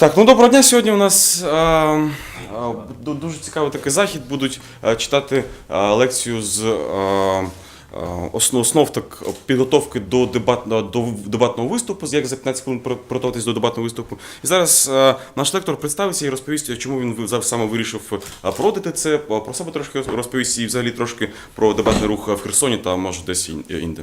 Так, ну доброго дня. Сьогодні у нас е, е, дуже цікавий такий захід. Будуть е, читати е, лекцію з е, основ, основ так, підготовки до, дебат, до дебатного виступу, як за 15 хвилин приготуватись до дебатного виступу. І зараз е, наш лектор представиться і розповість, чому він саме вирішив проводити це. Про себе трошки розповість і взагалі трошки про дебатний рух в Херсоні та може десь ін- інде.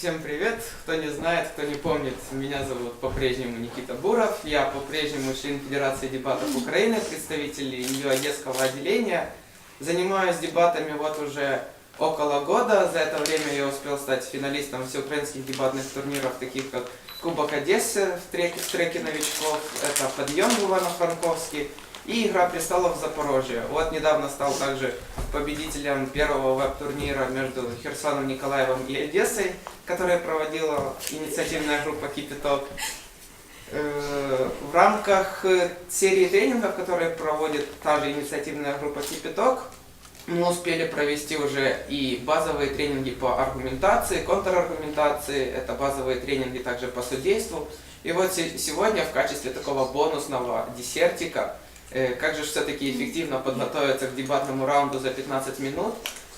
Всем привет! Кто не знает, кто не помнит, меня зовут по-прежнему Никита Буров. Я по-прежнему член Федерации дебатов Украины, представитель ее одесского отделения. Занимаюсь дебатами вот уже около года. За это время я успел стать финалистом всеукраинских дебатных турниров, таких как Кубок Одессы в треке, в треке новичков, это подъем в Ивано-Франковске и Игра престолов в Запорожье. Вот недавно стал также победителем первого веб-турнира между Херсоном, Николаевым и Одессой, который проводила инициативная группа Кипяток. Э, В рамках э, серии тренингов, которые проводит та же инициативная группа Кипяток, мы успели провести уже и базовые тренинги по аргументации, контраргументации, это базовые тренинги также по судейству. И вот се- сегодня в качестве такого бонусного десертика, э, как же все-таки эффективно подготовиться к дебатному раунду за 15 минут,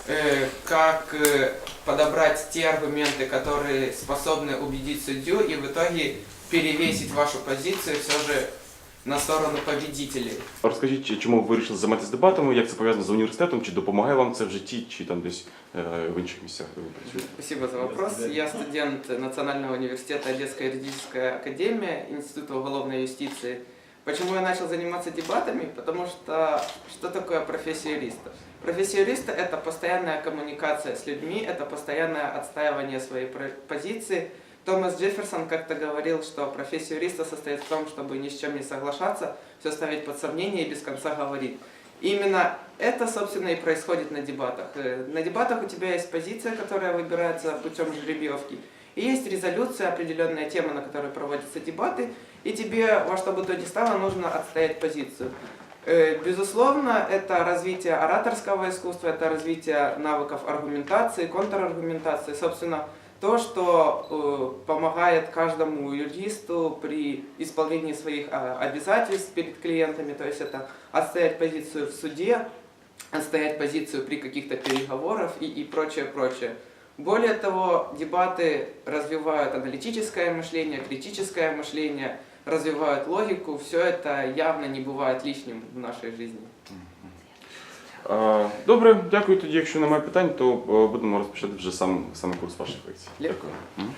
э, как э, подобрать те аргументы, которые способны убедить судью и в итоге перевесить вашу позицию все же на сторону победителей. Розкажіть, чи- чому ви вирішили займатися дебатами, як це пов'язано з університетом, чи допомагає вам це в житті, чи там десь е, в інших місцях, де ви працюєте? Спасибо за вопрос. Я студент Национального университета Одесская юридическая академия Института уголовной юстиции. Почему я начал заниматься дебатами? Потому что что такое профессия юриста? Профессия юриста – это постоянная коммуникация с людьми, это постоянное отстаивание своей про- позиции. Томас Джефферсон как-то говорил, что профессия юриста состоит в том, чтобы ни с чем не соглашаться, все ставить под сомнение и без конца говорить. Именно это, собственно, и происходит на дебатах. Э, На дебатах у тебя есть позиция, которая выбирается путем жеребьевки, и есть резолюция, определенная тема, на которой проводятся дебаты, и тебе во что бы то ни стало нужно отстоять позицию. Э, Безусловно, это развитие ораторского искусства, это развитие навыков аргументации, контраргументации, собственно, то, что э, помогает каждому юристу при исполнении своих а, обязательств перед клиентами, то есть это отстоять позицию в суде, отстоять позицию при каких-то переговорах и, и прочее, прочее. Более того, дебаты развивают аналитическое мышление, критическое мышление, развивают логику. Все это явно не бывает лишним в нашей жизни. Е, Добре, дякую. Тоді, якщо немає питань, то е, будемо розпочати вже сам, саме курс ваших лекцій. Легко. Мгм.